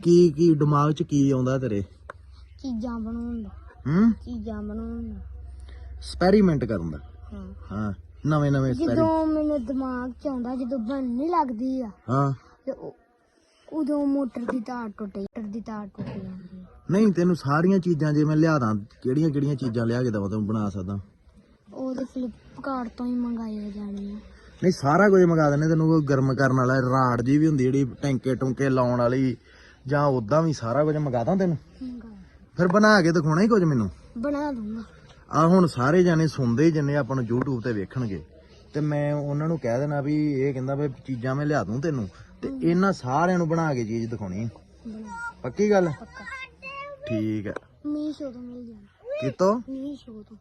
ਕੀ ਕੀ ਦਿਮਾਗ 'ਚ ਕੀ ਆਉਂਦਾ ਤੇਰੇ? ਚੀਜ਼ਾਂ ਬਣਾਉਣ ਦਾ। ਹੂੰ? ਚੀਜ਼ਾਂ ਬਣਾਉਣ ਦਾ। ਐਕਸਪੈਰੀਮੈਂਟ ਕਰਨ ਦਾ। ਹਾਂ। ਹਾਂ ਨਵੇਂ ਨਵੇਂ ਐਕਸਪੈਰੀਮੈਂਟ ਜਦੋਂ ਮੈਨੂੰ ਦਿਮਾਗ ਚ ਆਉਂਦਾ ਜਦੋਂ ਬਣ ਨਹੀਂ ਲੱਗਦੀ ਆ ਹਾਂ। ਤੇ ਉਹ- ਉਦੋਂ ਮੋਟਰ ਦੀ ਤਾਰ ਟੁੱਟ ਮੋਟਰ ਦੀ ਤਾਰ ਟੁੱਟ ਜਾਂਦੀ ਆ। ਨਹੀਂ ਤੈਨੂੰ ਸਾਰੀਆਂ ਚੀਜ਼ਾਂ ਜੇ ਮੈਂ ਲਿਆ ਦਾਂ ਕਿਹੜੀਆਂ ਕਿਹੜੀਆਂ ਚੀਜ਼ਾਂ ਲਿਆ ਕੇ ਦਵਾਂ ਤੈਨੂੰ ਬਣਾ ਸਕਦਾ। ਉਹ ਤੇ ਫਲਿੱਪਕਾਰਟ ਤੋਂ ਹੀ ਮੰਗਾਈਆਂ ਜਾਣੀਆਂ। ਨਹੀਂ ਸਾਰਾ ਕੁਝ ਮੰਗਾ ਦਿੰਦੇ ਤੈਨੂੰ ਕੋਈ ਗਰਮ ਕਰਨ ਵਾਲਾ ਰਾੜ ਜੀ ਵੀ ਹੁੰਦੀ ਜਿਹੜੀ ਟੈਂਕੇ ਟੁੰਕੇ ਲਾਉਣ ਵਾਲੀ ਜਾਂ ਉਦਾਂ ਵੀ ਸਾਰਾ ਕੁਝ ਮੰਗਾ ਦਾਂ ਤੈਨੂੰ? ਫਿਰ ਬਣਾ ਕੇ ਦਿਖਾਉਣਾ ਹੀ ਕੁਝ ਮੈਨੂੰ। ਬਣਾ ਦੂੰਗਾ। ਆ ਹੁਣ ਸਾਰੇ ਜਾਣੇ ਸੁਣਦੇ ਹੀ ਜਿੰਨੇ ਆਪਾਂ ਨੂੰ YouTube ਤੇ ਵੇਖਣਗੇ। ਤੇ ਮੈਂ ਉਹਨਾਂ ਨੂੰ ਕਹਿ ਦੇਣਾ ਵੀ ਇਹ ਕਹਿੰਦਾ ਵੀ ਚੀਜ਼ਾਂ ਮੈਂ ਲਿਆ ਦੂੰ ਤੈਨੂੰ। ਤੇ ਇਹਨਾਂ ਸਾਰਿਆਂ ਨੂੰ ਬਣਾ ਕੇ ਚੀਜ਼ ਦਿਖਾਉਣੀ ਪੱਕੀ ਗੱਲ? ਠੀਕ ਹੈ ਮੀਸ਼ੋ ਤੋਂ ਮਿਲ ਜਾਣਾ। ਕਿਤੋਂ ਮੀਸ਼ੋ ਤੋਂ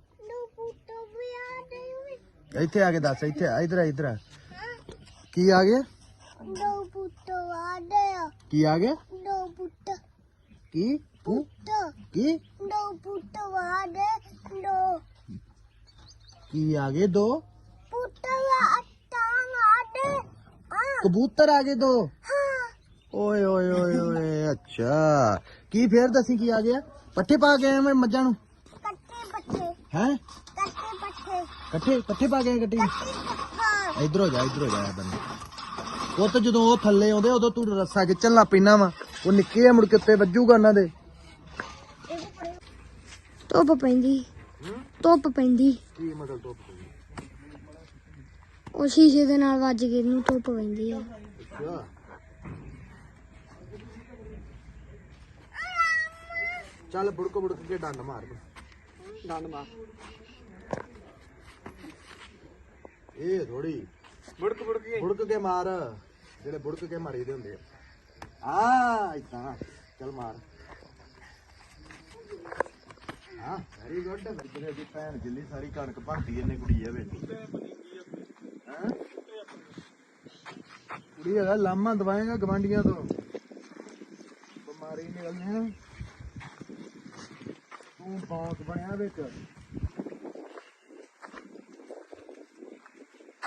ਇੱਥੇ ਆ ਕੇ ਦੱਸ ਇੱਥੇ ਆ, ਇੱਧਰ ਆ ਇੱਧਰ ਆ। ਕੀ ਆ ਗਿਆ? ਦੋ ਪੁੱਤ ਆਦੇ ਕੀ ਆ ਗਿਆ? ਦੋ ਪੁੱਤ। ਕੀ? ਤੂੰ? ਕੀ? ਦੋ ਪੁੱਤ ਆਦੇ ਦੋ। ਕੀ ਆ ਗਏ ਦੋ? ਪੁੱਤ ਆਦੇ ਕਬੂਤਰ ਆ ਗਏ ਦੋ? ਓਏ ਓਏ ਓਏ ਓਏ ਅੱਛਾ। ਕੀ ਫੇਰ ਦੱਸੀ ਕੀ ਆ ਗਿਆ? ਪੱਠੇ ਪਾ ਕੇ ਮੈਂ ਮੱਝਾਂ ਨੂੰ? ਕੱਟੇ ਬੱਟੇ ਹੈ? ਕੱਟੇ ਬੱਟੇ ਇਕੱਠੇ ਇਕੱਠੇ ਪਾ ਕੇ ਆਏ? ਇੱਧਰ ਹੋ ਜਾ ਇੱਧਰ ਹੋ ਜਾ ਬੰਦੇ। ਉਹ ਤਾਂ ਜਦੋਂ ਉਹ ਥੱਲੇ ਆਉਂਦੇ ਉਦੋਂ ਤੂੰ ਰੱਸਾ ਖਿੱਚਣ ਲੱਗ ਪੈਣਾ ਵਾ। ਉਹ ਨਿੱਕੇ ਆ ਮੁੜ ਕੇ ਉੱਤੇ ਵੱਜੂਗਾ ਉਹਨਾਂ ਦੇ। ਧੁੱਪ ਪੈਂਦੀ। ਧੁੱਪ ਪੈਂਦੀ। ਕੀ ਮਤਲਬ ਤੋਂ ਉਹ ਸ਼ੀਸ਼ੇ ਦੇ ਨਾਲ ਵੱਜ ਕੇ ਨੂੰ ਧੁੱਪ ਪੈਂਦੀ ਆ। ਅੱਛਾ। ਚੱਲ ਬੁੜਕ ਬੁੜਕ ਕੇ ਡੰਡ ਮਾਰ। ਡੰਡ ਮਾਰ। ਇਹ ਥੋੜੀ ਬੁੜਕ ਬੁੜਕ ਕੇ। ਬੁੜਕ ਕੇ ਮਾਰ। ਜਿਹੜੇ ਬੁੜਕ ਕੇ ਮਾਰੀਦੇ ਹੁੰਦੇ ਆ। ਆ ਇਤਾਂ ਚੱਲ ਮਾਰ। ਹਾਂ ਵੈਰੀ ਗੁੱਡ ਵਰਜਨੇ ਦੀ ਭੈਣ ਜਿੱਲੀ ਸਾਰੀ ਕਣਕ ਭਰਤੀ ਇਹਨੇ ਕੁੜੀ ਆ ਵਿੱਚ ਹਾਂ? ਕੁੜੀ ਹੈਗਾ ਲਾਮਾ ਦਵਾਏਗਾ ਗਵਾਂਡੀਆਂ ਤੋਂ। ਬਿਮਾਰੀ ਨਿਕਲਣੀ ਆ। ਤੂੰ ਬੌਂਸ ਬਣਿਆ ਵਿੱਚ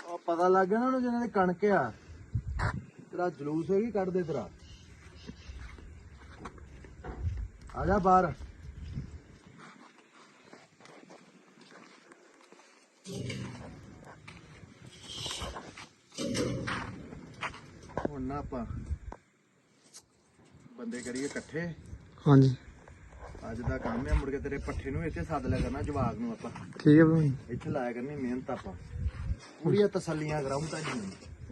ਉਹ ਪਤਾ ਲੱਗ ਗਿਆ ਨਾ ਉਹਨੂੰ ਜਿਹਨਾਂ ਦੀ ਕਣਕ ਆ। ਤੇਰਾ ਜਲੂਸ ਹੋਈ ਕੱਢ ਦੇ ਤੇਰਾ ਆ ਜਾ ਬਾਹਰ ਹੁਣ ਨਾ ਆਪਾਂ ਬੰਦੇ ਕਰੀਏ ਇਕੱਠੇ। ਹਾਂਜੀ। ਅੱਜ ਦਾ ਕੰਮ ਹੈ ਮੁੜ ਕੇ ਤੇਰੇ ਪੱਠੇ ਨੂੰ ਇੱਥੇ ਸੱਦ ਲਿਆ ਕਰਨਾ ਜਵਾਗ ਨੂੰ ਆਪਾਂ। ਠੀਕ ਹੈ ਭਲਵਾਨ ਜੀ ਇੱਥੇ ਲਾਇਆ ਕਰਨੀ ਮਿਹਨਤ ਆਪਾਂ। ਪੂਰੀਆਂ ਤਸੱਲੀਆਂ ਕਰਾਉਂ ਤਾਂ ਜੀ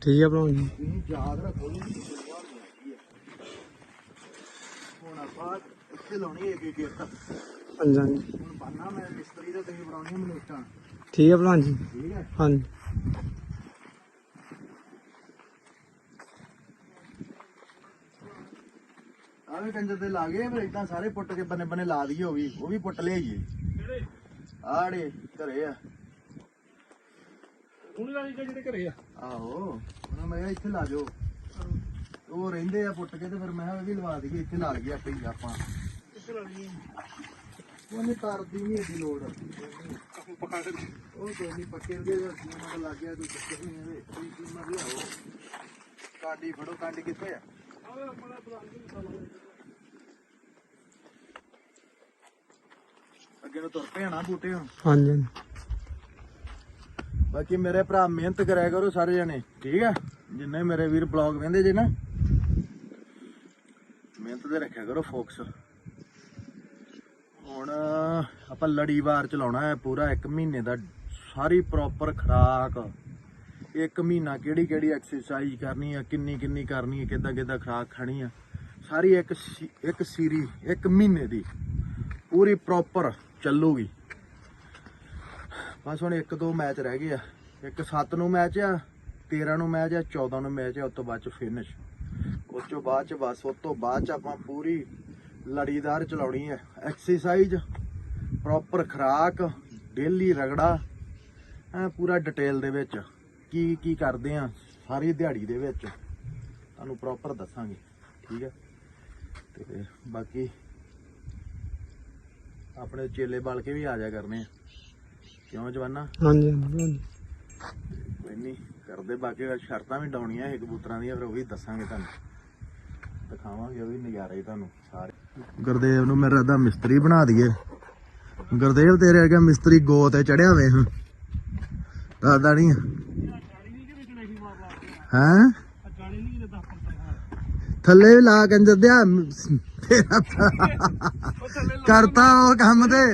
ਠੀਕ ਹੈ ਭਲਵਾਨ ਜੀ ਤੁਸੀਂ ਯਾਦ ਰੱਖੋ ਜੀ ਕਿ ਦੁਨੀਆ ਨਹੀਂ ਹੈਗੀ ਹੈ। ਹੁਣ ਆਪਾਂ ਇੱਥੇ ਲਾਉਣੀ ਹੈ ਕਿ ਕਿਰਤ ਹਾਂਜੀ ਹਾਂਜੀ। ਹੁਣ ਬਾਨਾ ਮੈਂ ਮਿਸਤਰੀ ਦਾ ਤੁਸੀਂ ਬਣਾਉਣੀ ਮੈਨੂੰ ਇੱਟਾਂ ਠੀਕ ਹੈ ਭਲਵਾਨ ਜੀ ਠੀਕ ਹੈ ਹਾਂਜੀ। ਆਵੇਂ ਕੰਜਰ ਤੇ ਲਾ ਗਏ ਫਿਰ ਇਦਾਂ ਸਾਰੇ ਪੁੱਟ ਕੇ ਬੰਨੇ ਬੰਨੇ ਲਾ ਦਈਏ ਉਹ ਵੀ ਉਹ ਵੀ ਪੁੱਟ ਲਿਆਈਏ ਆੜੇ ਘਰੇ ਆ। ਉਹਨੇ ਵਾਲੀ ਜਿਹੜੇ ਘਰੇ ਆ? ਆਹੋ ਉਹਨਾਂ ਮੈਂ ਕਿਹਾ ਇੱਥੇ ਲਾ ਜਾਓ ਉਹ ਰਹਿੰਦੇ ਆ ਪੁੱਟ ਕੇ ਤੇ ਫਿਰ ਮੈਂ ਕਿਹਾ ਇਹ ਵੀ ਲਵਾ ਦਈਏ ਇੱਥੇ ਲਾ ਲਈਏ ਆਪੇ ਹੀ ਆਪਾਂ। ਉਹਨੇ ਤਾਰ ਦੀ ਨਹੀਂ ਇਹਦੀ ਲੋੜ। ਉਹ ਕੋਈ ਨਹੀਂ ਪੱਕੇ ਦੇ ਉਹਨਾਂ ਲੱਗ ਗਿਆ ਕੋਈ ਚੱਕਰ ਨਹੀਂ ਇਹਦੇ ਕੋਈ ਕੀਮਤ ਵੀ ਆਓ ਕਾਂਡੀ ਫੜੋ ਕਾਂਡੀ ਕਿੱਥੇ ਆ? ਅੱਗੇ ਨੂੰ ਤੁਰ ਨਾ ਬੂਟੇ ਹੁਣ। ਹਾਂਜੀ ਬਾਕੀ ਮੇਰੇ ਭਰਾ ਮਿਹਨਤ ਕਰਿਆ ਕਰੋ ਸਾਰੇ ਜਣੇ ਠੀਕ ਆ? ਜਿੰਨੇ ਮੇਰੇ ਵੀਰ ਬਲੌਗ ਵੇਂਦੇ ਜੇ ਨਾ ਮਿਹਨਤ ਤੇ ਰੱਖਿਆ ਕਰੋ ਫੋਕਸ ਹੁਣ ਆਪਾਂ ਲੜੀਵਾਰ ਚਲਾਉਣਾ ਹੈ ਪੂਰਾ 1 ਮਹੀਨੇ ਦਾ ਸਾਰੀ ਪ੍ਰੋਪਰ ਖਰਾਕ। ਇੱਕ ਮਹੀਨਾ ਕਿਹੜੀ ਕਿਹੜੀ ਐਕਸਰਸਾਈਜ਼ ਕਰਨੀ ਆ ਕਿੰਨੀ ਕਿੰਨੀ ਕਰਨੀ ਆ ਕਿੱਦਾਂ ਕਿੱਦਾਂ ਖਰਾਕ ਖਾਣੀ ਆ। ਸਾਰੀ ਇੱਕ ਇੱਕ ਸੀਰੀ ਇੱਕ ਮਹੀਨੇ ਦੀ ਪੂਰੀ ਪ੍ਰੋਪਰ ਚੱਲੂਗੀ। ਬਸ ਹੁਣ ਇੱਕ ਦੋ ਮੈਚ ਰਹਿ ਗਏ ਆ। ਇੱਕ 7 ਨੂੰ ਮੈਚ ਆ 13 ਨੂੰ ਮੈਚ ਆ 14 ਨੂੰ ਮੈਚ ਆ, ਉਸ ਤੋਂ ਬਾਅਦ ਚ ਫਿਨਿਸ਼ ਉਸ ਤੋਂ ਬਾਅਦ ਚ ਬਸ, ਉਸ ਤੋਂ ਬਾਅਦ ਚ ਆਪਾਂ ਪੂਰੀ ਲੜੀਦਾਰ ਚਲਾਉਣੀ ਹੈ ਐਕਸਰਸਾਈਜ਼ ਪ੍ਰੋਪਰ ਖਰਾਕ ਡੇਲੀ ਰਗੜਾ, ਐ ਪੂਰਾ ਡਿਟੇਲ ਦੇ ਵਿੱਚ। ਕੀ ਕੀ ਕਰਦੇ ਆ, ਸਾਰੀ ਦਿਹਾੜੀ ਦੇ ਵਿੱਚ। ਤੁਹਾਨੂੰ ਪ੍ਰੋਪਰ ਦੱਸਾਂਗੇ। ਠੀਕ ਹੈ ਤੇ ਬਾਕੀ ਆਪਣੇ ਚੇਲੇ ਬਲ ਕੇ ਵੀ ਆ ਜਾ ਕਰਨੇ ਆ। ਕਿਉਂ ਜਵਾਨਾ? ਹਾਂਜੀ ਹਾਂਜੀ ਕੋਈ ਨਹੀਂ ਕਰਦੇ ਬਾਕੀ ਸ਼ਰਤਾਂ ਵੀ ਡਾਉਣੀਆਂ ਇਹ ਕਬੂਤਰਾਂ ਦੀਆਂ ਫਿਰ ਉਹ ਵੀ ਦੱਸਾਂਗੇ ਤੁਹਾਨੂੰ। ਦਿਖਾਵਾਂਗੇ ਉਹ ਵੀ ਨਜ਼ਾਰੇ ਤੁਹਾਨੂੰ ਸਾਰੇ। ਗੁਰਦੇਵ ਨੂੰ ਮੇਰਾ ਦਾ ਮਿਸਤਰੀ ਬਣਾ ਦਈਏ। ਗੁਰਦੇਵ ਤੇਰੇ ਅੱਗੇ ਮਿਸਤਰੀ ਗੋ ਤੇ ਚੜਿਆ ਵੇ ਹਾਂ ਦੱਸਦਾ ਨਹੀਂ ਹੈ? ਥੱਲੇ ਵੀ ਲਾ ਕੰਜਰ ਦਿਆ। ਤੇਰਾ ਕਰਤਾ ਉਹ ਕੰਮ ਤੇ।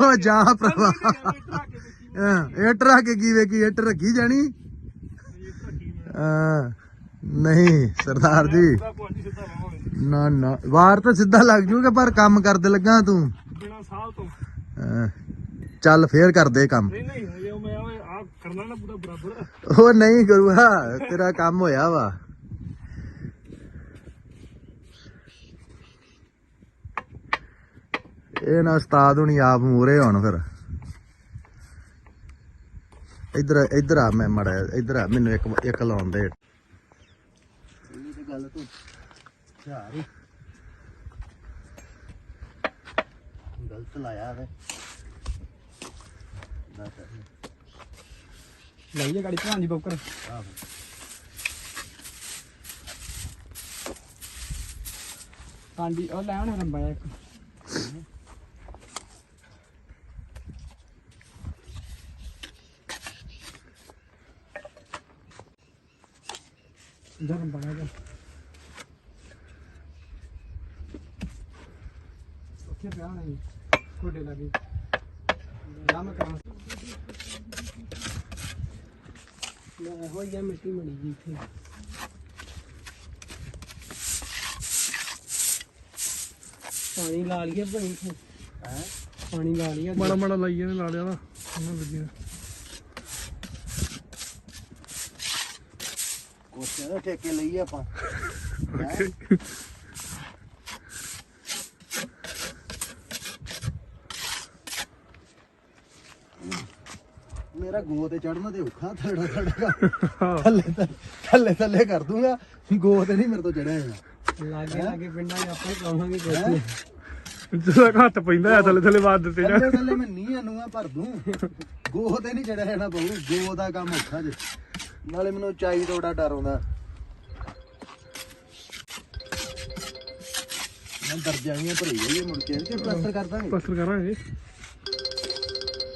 ਉਹ ਜਾ ਭਰਾਵਾ। ਹਾਂ, ਇੱਟ ਰੱਖ ਕੇ ਕੀ ਵੇਖੀ ਇੱਟ ਰੱਖੀ ਜਾਣੀ? ਹਾਂ ਨਹੀਂ ਸਰਦਾਰ ਜੀ। ਨਾ ਨਾ ਵਾਰ ਤਾਂ ਸਿੱਧਾ ਲੱਗ ਜੂਗਾ ਪਰ ਕੰਮ ਕਰਦੇ ਲੱਗਾ ਤੂੰ। ਬਿਨਾ ਸਾਲ ਤੋਂ। ਹਾਂ, ਚੱਲ ਫੇਰ ਕਰਦੇ ਕੰਮ। ਨਹੀਂ ਨਹੀਂ ਹਜੇ ਉਹ ਮੈਂ ਆ ਕਰਨਾ ਨਾ ਪੂਰਾ ਬਰਾਬਰ। ਉਹ ਨਹੀਂ ਕਰੂਗਾ ਤੇਰਾ ਕੰਮ ਹੋਇਆ ਵਾ। ਇਹ ਨਾ ਉਸਤਾਦ ਹੁਣੀ ਆਪ ਮੂਰੇ ਹੋਣ ਫਿਰ। ਇੱਧਰ ਇੱਧਰ ਆ ਮੈਂ ਮੜਾ ਇੱਧਰ ਆ ਮੈਨੂੰ ਇੱਕ ਇੱਕ ਲਾਉਣ ਦੇ। ਇਹ ਤੇ ਗੱਲ ਤੂੰ ਯਾਰ ਗਲਤ ਲਾਇਆ ਵੇ। ਨਾ ਕਰ ਲਾਈਏ ਗਾੜੀ ਭਲਵਾਨ ਜੀ ਬੋਕਰ। ਆਹੋ। ਕਾਂਡੀ ਉਹ ਲੈ ਆਉਣਾ ਰੰਬਾ ਇੱਕ। ਇਧਰ ਰੰਬਾ ਹੈਗਾ ਉੱਥੇ ਪਿਆ ਹੋਣਾ ਜੀ ਕੋਡੇ ਲੱਗੇ ਜਾ ਮੈਂ ਕਰਾਂ ਮੈਂ ਹੋ ਗਿਆ ਮਿੱਟੀ ਮਣੀ ਜੀ ਇੱਥੇ ਪਾਣੀ ਲਾ ਲਈਏ ਭਾਈ ਇੱਥੇ ਹੈ ਪਾਣੀ ਲਾ ਲਈਏ ਮਾੜਾ ਮਾੜਾ ਲਾਈਏ ਨੇ ਲਾ ਲਿਆ ਨਾ ਉਹਨਾਂ ਲੱਗਿਆ ਕੋਸ਼ਿਸ਼ ਨਾ ਠੇਕੇ ਲਈ ਆਪਾਂ। ਹੈਂ? ਮੇਰਾ ਗੋ ਤੇ ਚੜਨਾ ਤੇ ਔਖਾ ਥੜਾ ਥੜਾ ਥੱਲੇ ਥੱਲੇ- ਥੱਲੇ ਥੱਲੇ ਕਰ ਦੂੰਗਾ। ਗੋ ਤੇ ਨਹੀਂ ਮੇਰੇ ਤੋਂ ਚੜਿਆ ਜਾਣਾ ਲਾਗੇ ਲਾਗੇ ਪਿੰਡਾਂ 'ਚ ਆਪਾਂ ਹੀ ਕਹਾਂਗੇ ਕੁਛ ਜਦੋਂ ਹੱਥ ਪੈਂਦਾ ਥੱਲੇ ਥੱਲੇ ਵਾਦ ਦਿੱਤੇ ਥੱਲੇ ਥੱਲੇ ਮੈਂ ਨੀਆਂ ਨੂਆਂ ਭਰ ਦੂੰ। ਗੋ ਤੇ ਨਹੀਂ ਚੜਿਆ ਜਾਣਾ ਬਹੁ। ਗੋ ਦਾ ਕੰਮ ਔਖਾ ਜੇ। ਨਾਲੇ ਮੈਨੂੰ ਚਾਈ ਤੋਂ ਬੜਾ ਡਰ ਆਉਂਦਾ। ਮੈਂ ਦਰਜਾਈਆਂ ਭਰੀ ਗਈ ਮੁੜ ਕੇ। ਤੇ ਪਲਾਸਟਰ ਕਰ ਦਾਂਗੇ ਪਸਰ ਕਰਾਂਗੇ।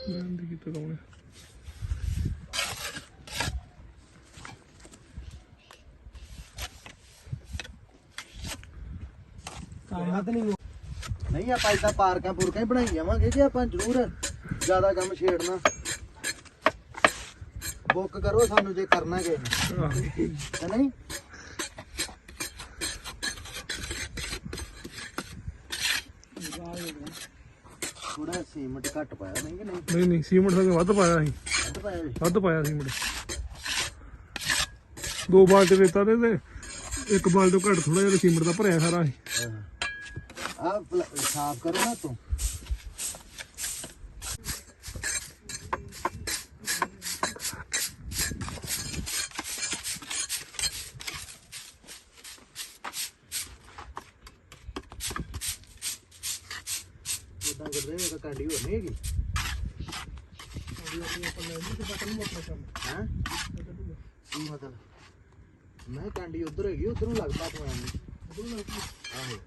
ਬੰਦ ਕੀਤਾ ਕੌਣ ਕਾਇਨਾ ਤੇ ਨਹੀਂ ਨਹੀਂ ਆਪਾਂ ਇਦਾਂ ਪਾਰਕਾਂ ਪੂਰਕਾਂ ਹੀ ਬਣਾਈ ਜਾਵਾਂਗੇ ਕਿ ਆਪਾਂ ਜ਼ਰੂਰ ਜ਼ਿਆਦਾ ਕੰਮ ਛੇੜਨਾ। ਬੁੱਕ ਕਰੋ ਸਾਨੂੰ ਜੇ ਕਰਨਾ ਕਿ ਨਹੀਂ? ਥੋੜਾ ਸੀਮਟ ਘੱਟ ਪਾਇਆ ਨਹੀਂ ਕਿ ਨਹੀਂ? ਨਹੀਂ ਨਹੀਂ ਸੀਮੈਂਟ ਸੰਗ ਵੱਧ ਪਾਇਆ ਸੀ। ਵੱਧ ਪਾਇਆ ਜੀ ਵੱਧ ਪਾਇਆ ਸੀਮੈਂਟ। ਦੋ ਬਾਲਟੇ ਰੇਤਾ ਦੇ ਤੇ ਇੱਕ ਬਾਲਟੇ ਘੱਟ ਥੋੜਾ ਜਿਹਾ ਸੀਮੈਂਟ ਦਾ ਭਰਿਆ ਸਾਰਾ ਸੀ। ਆ ਸਾਫ਼ ਕਰੋ ਨਾ ਤੂੰ ਇਦਾਂ ਕਰਦੇ ਇਹ ਤਾਂ ਕਾਂਡੀ ਹੋਰ ਨਹੀਂ ਹੈਗੀ ਹੈ ਕੀ ਮਤਲਬ ਮੈਂ ਕਾਂਡੀ ਉਧਰ ਹੈਗੀ ਉਧਰੋਂ ਲੱਗਦਾ ਤੂੰ ਐਵੇਂ ਆਹੋ।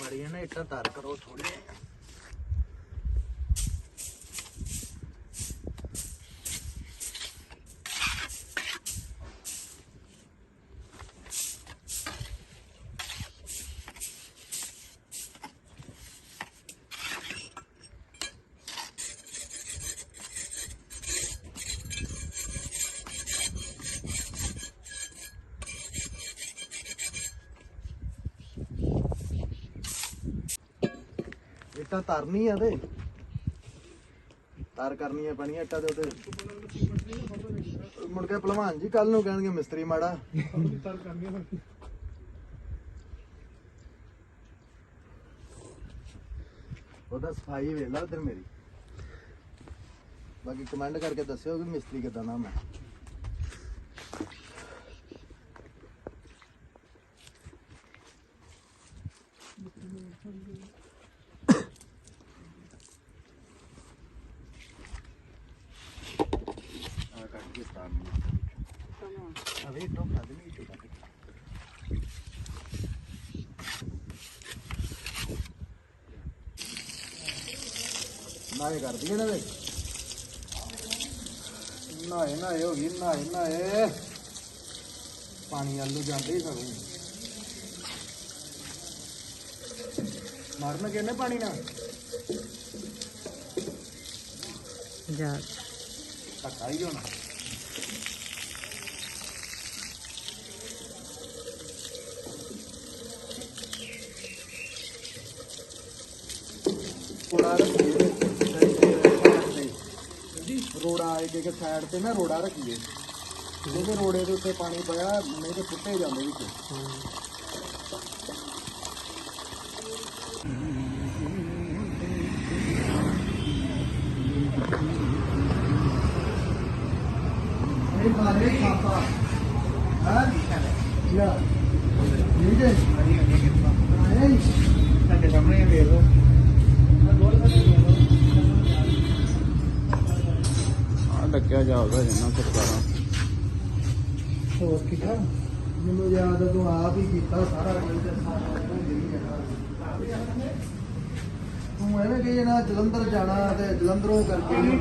ਮਾਰੀਆਂ ਨਾ ਇੱਟਾਂ ਤਾਰ ਕਰੋ ਥੋੜੀ ਇੱਟਾਂ ਤਰਨੀ ਆ ਤੇ। ਤਾਰ ਕਰਨੀਆਂ ਪੈਣੀਆਂ ਇੱਟਾਂ ਦੇ ਉੱਤੇ। ਮੁੜ ਕੇ ਭਲਵਾਨ ਜੀ ਕੱਲ ਨੂੰ ਕਹਿਣਗੇ ਮਿਸਤਰੀ ਮਾੜਾ। ਉਹਦਾ ਸਫ਼ਾਈ ਵੇਲਾ ਉਧਰ ਮੇਰੀ। ਬਾਕੀ ਕਮੈਂਟ ਕਰਕੇ ਦੱਸਿਓ ਕਿ ਮਿਸਤਰੀ ਕਿਦਾਂ ਨਾਮ ਹੈ ਆ ਕੱਟ ਕੇ ਸਤਾਰ ਨੂੰ ਅਵੇ ਟੋਪ ਨਾ ਦੇਣੀ ਟੋਪ ਨਾਏ ਕਰਦੀ ਇਹਨਾਂ ਦੇ। ਨਾਏ ਨਾਏ ਹੋ ਗਈ ਨਾਏ ਨਾਏ। ਪਾਣੀ ਆਲੂ ਜਾਂਦੇ ਹੀ ਸਗੋਂ ਮਾਰਨ ਕਿੰਨੇ ਪਾਣੀ ਨਾਲ? ਜਾ। ਧੱਕਾ ਹੀ ਹੋਣਾ ਰੋੜਾ ਰੱਖੀਏ ਰੋੜਾ ਇੱਕ ਇੱਕ ਸਾਈਡ ਤੇ ਨਾ ਰੋੜਾ ਰੱਖੀਏ। ਜਿਹਦੇ ਰੋੜੇ ਦੇ ਉੱਤੇ ਪਾਣੀ ਪਿਆ, ਨਹੀਂ ਤੇ ਫੁੱਟੇ ਜਾਂਦੇ ਵਿੱਚ। ਜਾਊਗਾ ਜਿੰਨਾ ਸਰਕਾਰਾਂ ਹੋਰ ਕਿਹਾ ਮੈਨੂੰ ਯਾਦ ਆ ਤੂੰ ਆਪ ਹੀ ਕੀਤਾ ਸਾਰਾ ਕੁਝ ਤੇ ਸਾਰਾ ਜਿਹੜੀ ਜਗ੍ਹਾ ਤੂੰ ਐਵੇਂ ਕਹੀ ਨਾ ਜਲੰਧਰ ਜਾਣਾ ਤੇ ਜਲੰਧਰੋਂ ਕਰਕੇ ਹੂੰ?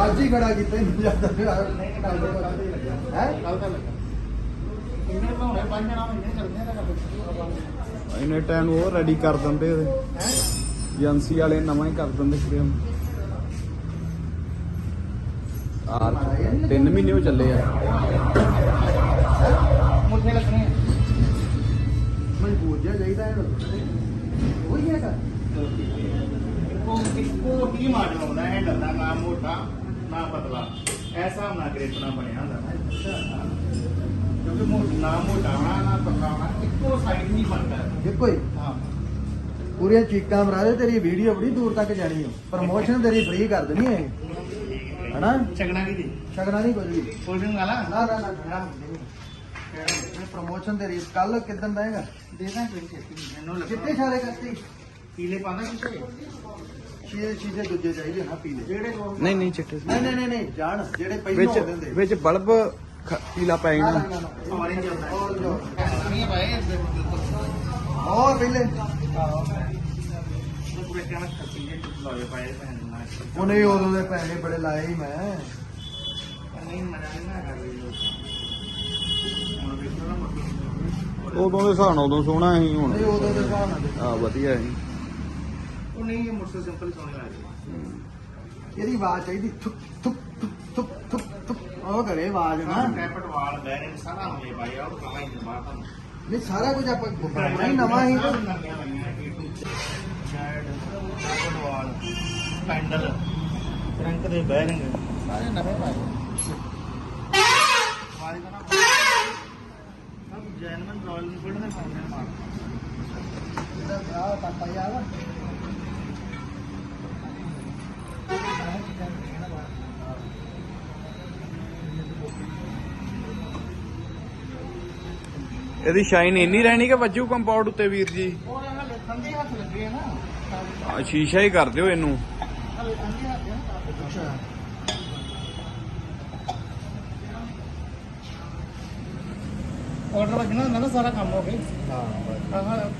ਅੱਜ ਹੀ ਖੜਾ ਕੀਤਾ ਨਹੀਂ ਜਾਂਦਾ ਹੈ ਕੱਲ ਤਾਂ ਲੱਗਾ ਇੰਨੇ ਬਣਾਉਣੇ ਪੰਜ ਜਣਾ ਇੰਨੇ ਚੱਲਦੇ ਆ ਨਾ ਇਹਨੇ ਟਾਈਮ ਉਹ ਰੈਡੀ ਕਰ ਦਿੰਦੇ ਉਹਦੇ। ਏਜੰਸੀ ਵਾਲੇ ਨਵਾਂ ਹੀ ਕਰ ਦਿੰਦੇ ਫਰੇਮ ਆਰ ਤਿੰਨ ਮਹੀਨੇ ਹੋ ਚੱਲੇ ਆ। ਮੁੱਠੇ ਲੱਗਣੇ ਆ। ਮਜ਼ਬੂਤ ਜਿਹਾ ਚਾਹੀਦਾ ਹੈ ਉਹੀ ਹੈਗਾ ਉਹ ਇੱਕੋ ਹੀ ਮਾਡਲ ਹੈ ਡੱਲਾ ਨਾ ਮੋਟਾ ਨਾ ਪਤਲਾ। ਐਸਾ ਨਾ ਕ੍ਰੇਟਣਾ ਬਣਿਆ ਹੁੰਦਾ ਕਿਉਂਕਿ ਮੋਟਾ ਨਾ ਮੋਟਾ ਹੋਣਾ ਨਾ ਪਤਲਾ ਹੋਣਾ ਇੱਕੋ ਸਾਈਡ ਨਹੀਂ ਬਣਦਾ। ਦੇਖੋ ਹੀ ਹਾਂ। ਪੂਰੀਆਂ ਚੀਕਾਂ ਮਰਾਦੇ ਤੇਰੀ ਵੀਡੀਓ ਬੜੀ ਦੂਰ ਤੱਕ ਜਾਣੀ ਹੈ ਪ੍ਰਮੋਸ਼ਨ ਤੇਰੀ ਫ੍ਰੀ ਕਰ ਦੇਣੀ ਹੈ ਹਨਾ? ਚਗਣਾ ਕੀ ਦੀ ਛਗਣਾ ਨਹੀਂ ਕੁਝ ਵੀ। ਕੋਲਡ ਡਰਿੰਕ ਵਾਲਾ ਨਾ ਨਾ ਨਾ ਨਾ ਪ੍ਰਮੋਸ਼ਨ ਤੇਰੀ ਕੱਲ ਕਿਦਾਂ ਦੇਗਾ ਦੇ ਦਾਂ ਕੋਈ ਛੇਤੀ ਮੈਨੂੰ ਲੱਗਦਾ ਛਾਲੇ ਕਰਤੀ। ਪੀਲੇ ਪਾਉਂਦਾ ਕਿਸੇ ਸ਼ੀਸ਼ੇ ਸ਼ੀਸ਼ੇ ਦੂਜੇ ਚਾਹੀਦੇ ਨਾ ਪੀਲੇ। ਜਿਹੜੇ ਲੋਕ ਨਹੀਂ ਨਹੀਂ ਚਿੱਟੇ ਨਹੀਂ ਨਹੀਂ ਨਹੀਂ ਨਹੀਂ ਜਾਣ ਜਿਹੜੇ ਪਹਿਲਾਂ ਵਿੱਚ ਹੋ ਦਿੰਦੇ ਵਿੱਚ ਬਲਬ ਖ- ਪੀਲਾ ਪੈ ਨਾ, ਜਾਣਾ। Orange ਹੁੰਦਾ ਹੈ। Orange ਹੁੰਦਾ। ਨਹੀਂ ਭਾਈ ਹੋਰ ਪਹਿਲੇ ਉਹ ਕਹਿੰਦਾ ਖੱਸੀ ਜੇ ਲਾਏ ਪਾਏ ਭੈਣ ਉਹਨੇ ਉਦੋਂ ਦੇ ਪੈਸੇ ਬੜੇ ਲਾਏ ਸੀ ਮੈਂ। ਨਹੀਂ ਮਨਾ ਨਹੀਂ ਨਾ ਕਰ ਰਹੀ ਹੁਣ ਵੇਖੋ ਨਾ ਮੱਕੀ ਉਦੋਂ ਦੇ ਹਿਸਾਬ ਨਾਲ ਉਦੋਂ ਸੋਹਣਾ ਸੀ ਹੁਣ ਨਹੀਂ ਉਦੋਂ ਦੇ ਹਿਸਾਬ ਨਾਲ ਆ ਵਧੀਆ ਸੀ। ਉਹ ਨਹੀਂ ਇਹ ਮੁਰਸੇ ਸਿੰਪਲ ਸੋਹਣੇ ਲੱਗਦੇ ਇਹਦੀ ਆਵਾਜ਼ ਚਾਹੀਦੀ ਥੁੱਕ ਥੁੱਕ ਥੁੱਕ ਥੁੱਕ ਥੁੱਕ ਥੁੱਕ। ਉਹ ਕਰੇ ਆਵਾਜ਼ ਨਾ। ਟੈਪਟ ਵਾਲ ਬੈਰਿੰਗ ਸਾਰਾ ਹੋਏ ਭਾਈ ਉਹ ਕਹਾਂ ਹੀ ਬਾਹਰ ਤੁਹਾਨੂੰ। ਨਹੀਂ ਸਾਰਾ ਕੁਝ ਆਪਾਂ ਬਣਾਉਣਾ ਹੀ ਨਵਾਂ ਹੀ। ਟੈਪਟ ਵਾਲ। ਪੈਂਡਲ ਟਰੰਕ ਦੇ ਬੈਰਿੰਗ। ਸਾਰੇ ਨਵੇਂ ਪਾਏ ਇਹਦੀ ਸ਼ਾਈਨ ਇੰਨੀ ਰਹਿਣੀ ਕਿ ਵੱਜੂ ਕੰਪਾਊਂਡ ਉੱਤੇ ਵੀਰ ਜੀ? ਉਹ ਇਹਨਾਂ ਦੇ ਹੱਥ ਲੱਗੇ ਨਾ। ਸ਼ੀਸ਼ਾ ਹੀ ਕਰ ਦਿਓ ਇਹਨੂੰ। ਆਰਡਰ ਵੱਜਣਾ ਹੁੰਦਾ ਨਾ ਸਾਰਾ ਕੰਮ ਹੋ ਗਿਆ ਹਾਂ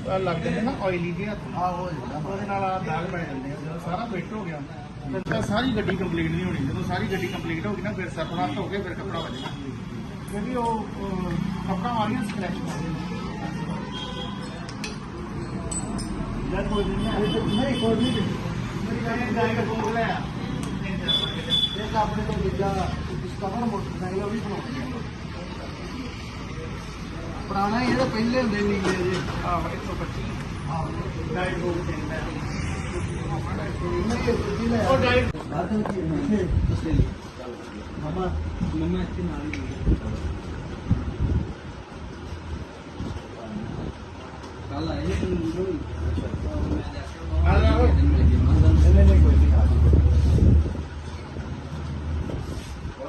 ਆਹ ਲੱਗ ਜਾਂਦੇ ਨਾ ਆਇਲੀ ਜਿਹੇ ਹੱਥ। ਜਾਂਦਾ ਉਹਦੇ ਨਾਲ ਆ ਦਾਗ ਬਣ ਜਾਂਦੇ ਆ। ਜਦੋਂ ਸਾਰਾ ਫਿੱਟ ਹੋ ਗਿਆ ਫਿਰ ਤਾਂ ਸਾਰੀ ਗੱਡੀ ਕੰਪਲੀਟ ਨਹੀਂ ਹੋਣੀ। ਜਦੋਂ ਸਾਰੀ ਗੱਡੀ ਕੰਪਲੀਟ ਹੋ ਗਈ ਨਾ ਫਿਰ ਸਰਪ੍ਰਾਸਤ ਹੋ ਕੇ ਫਿਰ ਕੱਪੜਾ ਵੱਜਣਾ ਕਿਉਂਕਿ ਉਹ ਅਹ, ਕੱਪੜਾ ਮਾਰੀਆਂ ਸਕ੍ਰੈਚ ਜਦ ਕੋਈ ਨਹੀਂ ਕੋਈ ਨਹੀਂ। ਇੱਕ ਆਪਣੇ ਤੋਂ ਦੂਜਾ ਡਿਸਕਵਰ ਮੋਟਰਸਾਈਕਲ ਉਹ ਵੀ ਬਣਾਉਂਦੇ ਆ ਪੁਰਾਣਾ ਹੀ ਇਹਦਾ ਪਹਿਲੇ ਹੁੰਦੇ ਨੀਲੇ ਜੇ ਆਹ 125 ਆਹ ਡਾਈਟ ਹੋ ਗਿਆ ਉਹ ਡਾਈਟ ਮਮਾ ਮਮਾ ਇੱਥੇ ਨਾਲ ਹੀ ਕੱਲ ਆਏ ਸੀ। ਮੁੰਡੇ ਆ ਜਾ ਓਏ। ਨਹੀਂ ਨਹੀਂ ਕੋਈ ਨਹੀਂ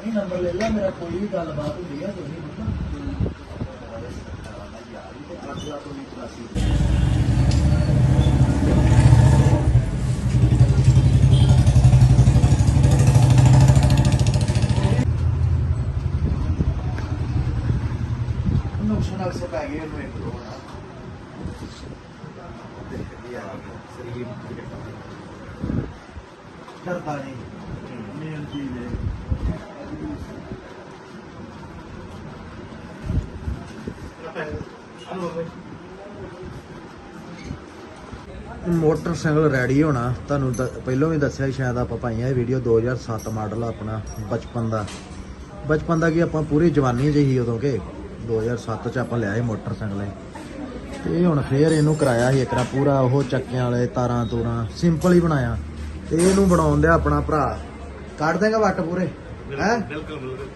ਕੋਈ ਨੰਬਰ ਲੈ ਲੈ ਮੇਰਾ ਕੋਈ ਵੀ ਗੱਲਬਾਤ ਹੁੰਦੀ ਹੈ ਕੋਈ ਨਹੀਂ ਨੁਕਸਾਨ ਅਕਸਰ ਪੈ ਗਏ ਉਹਨੂੰ ਇੱਕ ਦੋ ਨਾ ਸਰੀਰ ਡਰਦਾ ਨਹੀਂ ਮੇਨ ਚੀਜ਼ ਹੈ ਮੋਟਰਸਾਈਕਲ ਰੈਡੀ ਹੋਣਾ ਤੁਹਾਨੂੰ ਪਹਿਲਾਂ ਵੀ ਦੱਸਿਆ ਸ਼ਾਇਦ ਆਪਾਂ ਪਾਈਆਂ ਇਹ ਵੀਡੀਓ 2007 ਮਾਡਲ ਆਪਣਾ ਬਚਪਨ ਦਾ। ਬਚਪਨ ਦਾ ਕੀ ਆਪਾਂ ਪੂਰੀ ਜਵਾਨੀ 'ਚ ਹੀ ਉਦੋਂ ਕੇ? 2007 ਚ ਆਪਾਂ ਲਿਆ ਸੀ ਮੋਟਰਸਾਈਕਲ ਇਹ। ਤੇ ਹੁਣ ਫੇਰ ਇਹਨੂੰ ਕਰਾਇਆ ਸੀ ਇਕਰਾ ਪੂਰਾ ਉਹ ਚੱਕਿਆਂ ਵਾਲੇ ਤਾਰਾਂ ਤੂਰਾਂ ਸਿੰਪਲ ਹੀ ਬਣਾਇਆ। ਤੇ ਇਹਨੂੰ ਬਣਾਉਣ ਦਿਆ ਆਪਣਾ ਭਰਾ। ਕੱਢ ਦੇਗਾ ਵੱਟ ਪੂਰੇ ਹੈ? ਬਿਲਕੁਲ ਬਿਲਕੁਲ।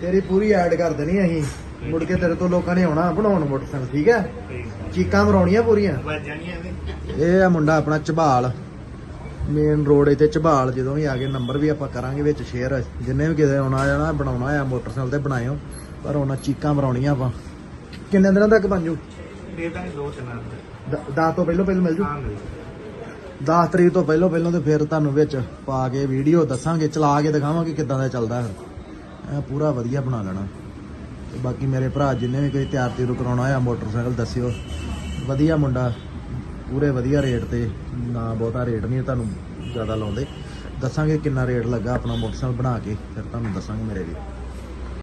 ਤੇਰੀ ਪੂਰੀ ਐਡ ਕਰ ਦੇਣੀ ਅਸੀਂ। ਮੁੜ ਕੇ ਤੇਰੇ ਤੋਂ ਲੋਕਾਂ ਨੇ ਆਉਣਾ, ਬਣਾਉਣ ਮੋਟਰਸਾਈਕਲ, ਠੀਕ ਹੈ? ਚੀਕਾਂ ਮਰਾਉਣੀਆਂ ਪੂਰੀਆਂ। ਇਹ ਆ ਮੁੰਡਾ ਆਪਣਾ ਝਬਾਲ। ਮੇਨ ਰੋਡ ਇੱਥੇ ਝਬਾਲ, ਜਦੋਂ ਵੀ ਆ ਗਏ ਨੰਬਰ ਵੀ ਆਪਾਂ ਕਰਾਂਗੇ ਵਿੱਚ ਸ਼ੇਅਰ ਜਿੰਨੇ ਵੀ ਕਿਤੇ ਆਉਣਾ ਜਾਣਾ, ਬਣਾਉਣਾ ਆ ਮੋਟਰਸਾਈਕਲ ਤੇ ਬਣਾਇਓ। ਪਰ ਉਹਨਾਂ ਚੀਕਾਂ ਮਰਾਉਣੀਆਂ ਆਪਾਂ। ਕਿੰਨੇ ਦਿਨਾਂ ਤੱਕ ਬਣ ਜੂ? ਦੇ ਦਾਂਗੇ ਦੋ ਤਿੰਨ ਦਿਨ 10 ਤੋਂ ਪਹਿਲਾਂ ਪਹਿਲਾਂ ਮਿਲ ਜੂ? ਹਾਂ 10 ਤਰੀਕ ਤੋਂ ਪਹਿਲਾਂ ਪਹਿਲਾਂ ਤੇ ਫਿਰ ਤੁਹਾਨੂੰ ਵਿੱਚ ਪਾ ਕੇ ਵੀਡੀਓ ਦੱਸਾਂਗੇ, ਚਲਾ ਕੇ ਦਿਖਾਵਾਂਗੇ ਕਿੱਦਾਂ ਦਾ ਚੱਲਦਾ। ਫਿਰ ਪੂਰਾ ਵਧੀਆ ਬਣਾ ਲੈਣਾ। ਤੇ ਬਾਕੀ ਮੇਰੇ ਭਰਾ ਜਿੰਨੇ ਵੀ ਕੋਈ ਤਿਆਰ ਤਿਉਰ ਕਰਾਉਣਾ ਹੋਇਆ ਮੋਟਰਸਾਈਕਲ ਦੱਸਿਓ। ਵਧੀਆ ਮੁੰਡਾ, ਪੂਰੇ ਵਧੀਆ ਰੇਟ ਤੇ, ਨਾ ਬਹੁਤਾ ਰੇਟ ਨਹੀਂ ਤੁਹਾਨੂੰ ਜ਼ਿਆਦਾ ਲਾਉਂਦੇ। ਦੱਸਾਂਗੇ ਕਿੰਨਾ ਰੇਟ ਲੱਗਾ ਆਪਣਾ ਮੋਟਰਸਾਈਕਲ ਬਣਾ ਕੇ, ਫਿਰ ਤੁਹਾਨੂੰ ਦੱਸਾਂਗੇ ਮੇਰੇ ਵੀ।